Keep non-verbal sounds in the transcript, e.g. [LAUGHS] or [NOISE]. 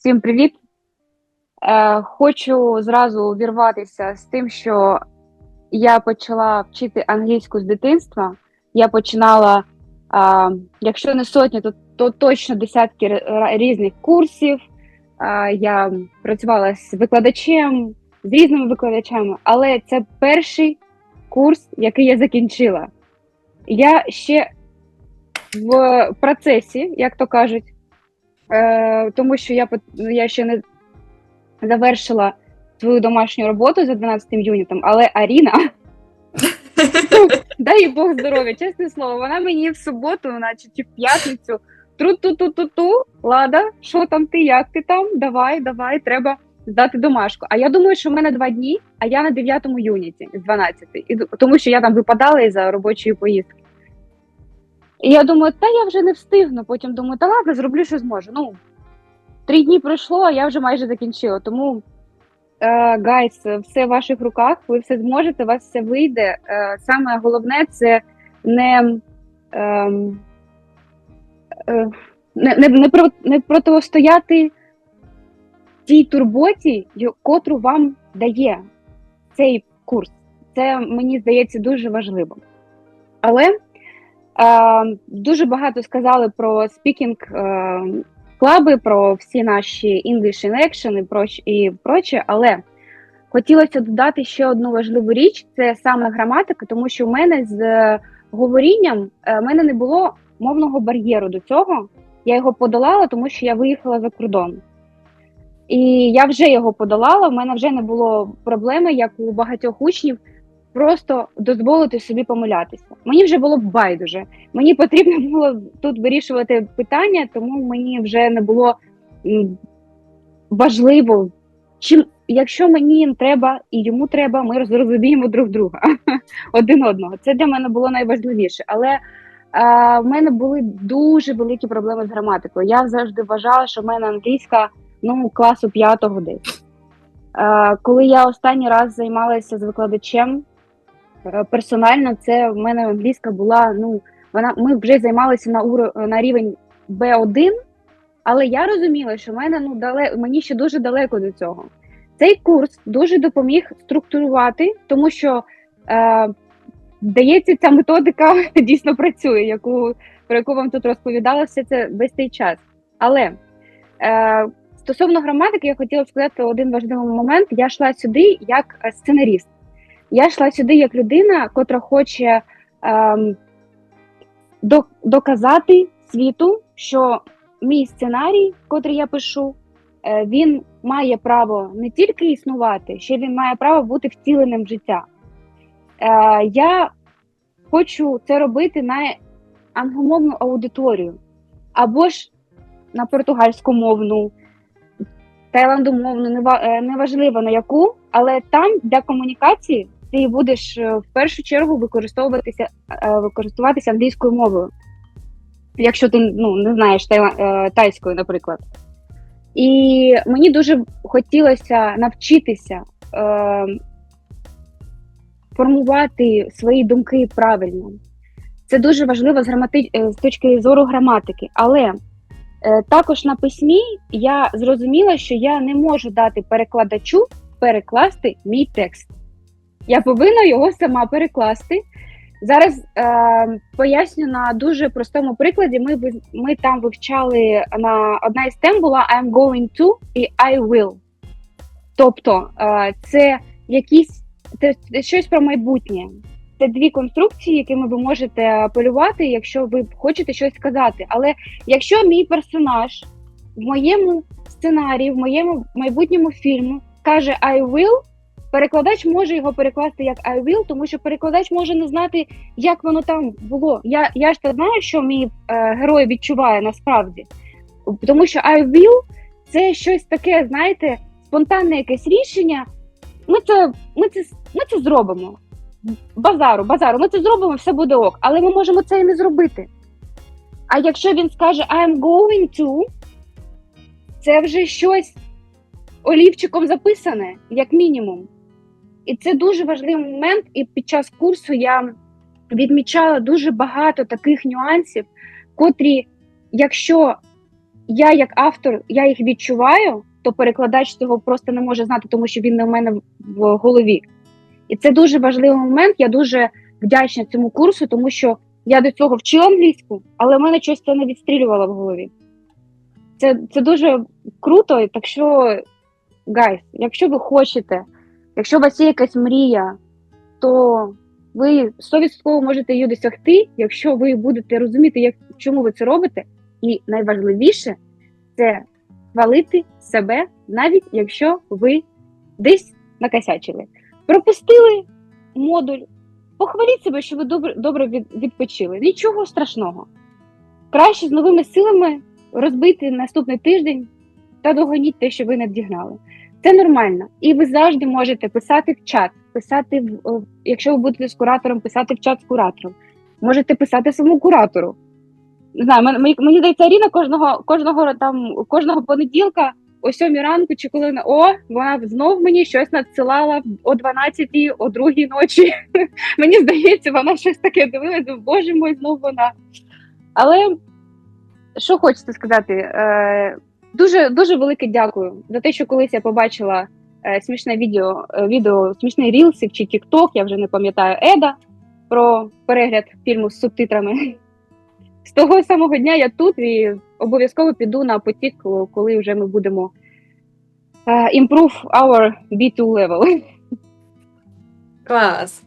Всім привіт! Е, хочу зразу увірватися з тим, що я почала вчити англійську з дитинства. Я починала, е, якщо не сотні, то, то точно десятки різних курсів. Е, я працювала з викладачем, з різними викладачами, але це перший курс, який я закінчила. Я ще в процесі, як то кажуть, е, тому що я, я ще не завершила свою домашню роботу за 12 юнітом, але Аріна, [LAUGHS] дай Бог здоров'я, чесне слово, вона мені в суботу, наче чи в п'ятницю, тру-ту-ту-ту-ту, Лада, що там ти, як ти там? Давай, давай, треба здати домашку. А я думаю, що в мене два дні, а я на 9 юніті з 12, і, тому що я там випадала із-за робочої поїздки. І я думаю, та я вже не встигну. Потім думаю, та ладно, зроблю, що зможу. Ну, три дні пройшло, а я вже майже закінчила. Тому, е, гайс, все в ваших руках, ви все зможете, у вас все вийде. Е, саме головне це не, ем, е, не, не, не, про- не протистояти тій турботі, котру вам дає цей курс. Це мені здається дуже важливо. Але дуже багато сказали про спікінг е, клаби, про всі наші English in Action і, проч, і проче, але хотілося додати ще одну важливу річ: це саме граматика, тому що в мене з е, говорінням е, в мене не було мовного бар'єру до цього. Я його подолала, тому що я виїхала за кордон. І я вже його подолала. В мене вже не було проблеми, як у багатьох учнів, просто дозволити собі помилятися. Мені вже було байдуже. Мені потрібно було тут вирішувати питання, тому мені вже не було важливо, чим, якщо мені треба і йому треба, ми розуміємо друг друга [LAUGHS] один одного. Це для мене було найважливіше. Але е, в мене були дуже великі проблеми з граматикою. Я завжди вважала, що в мене англійська ну, класу п'ятого десь. Коли я останній раз займалася з викладачем персонально, це в мене англійська була. Ну, вона ми вже займалися на уро, на рівень B1, але я розуміла, що мене ну дале, мені ще дуже далеко до цього. Цей курс дуже допоміг структурувати, тому що е, здається, ця методика [LAUGHS] дійсно працює, яку про яку вам тут розповідала все це весь цей час. Але е, Стосовно граматики, я хотіла сказати один важливий момент. Я йшла сюди як е, сценаріст. Я йшла сюди як людина, котра хоче ем, доказати світу, що мій сценарій, котрий я пишу, е, він має право не тільки існувати, ще він має право бути втіленим в життя. Е, я хочу це робити на англомовну аудиторію або ж на португальськомовну тайландомовну, е, неважливо на яку, але там для комунікації ти будеш е, в першу чергу використовуватися е, використовуватися англійською мовою, якщо ти ну, не знаєш е, тайською, наприклад. І мені дуже хотілося навчитися е, формувати свої думки правильно. Це дуже важливо з, грамати... з точки зору граматики. Але Е, Також на письмі я зрозуміла, що я не можу дати перекладачу перекласти мій текст. Я повинна його сама перекласти. Зараз е, поясню на дуже простому прикладі. Ми, ми там вивчали на одна із тем була I'm going to і I will. Тобто е, це якісь це щось про майбутнє. Це дві конструкції, якими ви можете апелювати, якщо ви хочете щось сказати. Але якщо мій персонаж в моєму сценарії, в моєму майбутньому фільму каже I will, перекладач може його перекласти як I will, тому що перекладач може не знати, як воно там було. Я, я ж та знаю, що мій е, герой відчуває насправді. Тому що I will це щось таке, знаєте, спонтанне якесь рішення. Ми це, ми це, ми це зробимо. Базару, базару, ми це зробимо, все буде ок. Але ми можемо це і не зробити. А якщо він скаже I'm going to, це вже щось олівчиком записане, як мінімум. І це дуже важливий момент. І під час курсу я відмічала дуже багато таких нюансів, котрі, якщо я як автор, я їх відчуваю, то перекладач цього просто не може знати, тому що він не в мене в голові. І це дуже важливий момент. Я дуже вдячна цьому курсу, тому що я до цього вчила англійську, але в мене щось це не відстрілювало в голові. Це, це дуже круто. Так що, гайс, якщо ви хочете, якщо у вас є якась мрія, то ви 100% можете її досягти, якщо ви будете розуміти, як, чому ви це робите. І найважливіше це хвалити себе, навіть якщо ви десь накосячили. Пропустили модуль, похваліть себе, що ви добре, добре відпочили. Нічого страшного. Краще з новими силами розбити наступний тиждень та догоніть те, що ви не дігнали. Це нормально. І ви завжди можете писати в чат, писати в якщо ви будете з куратором, писати в чат з куратором. Можете писати самому куратору. Не знаю, мені, мені здається, Аріна кожного, кожного там кожного понеділка о 7 ранку чи коли вона- о, вона знов мені щось надсилала о 12, о 2 ночі. [LAUGHS] мені здається, вона щось таке дивилась, боже мой, знов вона. Але що хочете сказати? Е, дуже дуже велике дякую за те, що колись я побачила е, смішне відео, е, відео смішний рілсик чи Тікток, я вже не пам'ятаю Еда про перегляд фільму з субтитрами. [LAUGHS] З того самого дня я тут і обов'язково піду на потік, коли вже ми будемо е, improve our B2 level. Клас.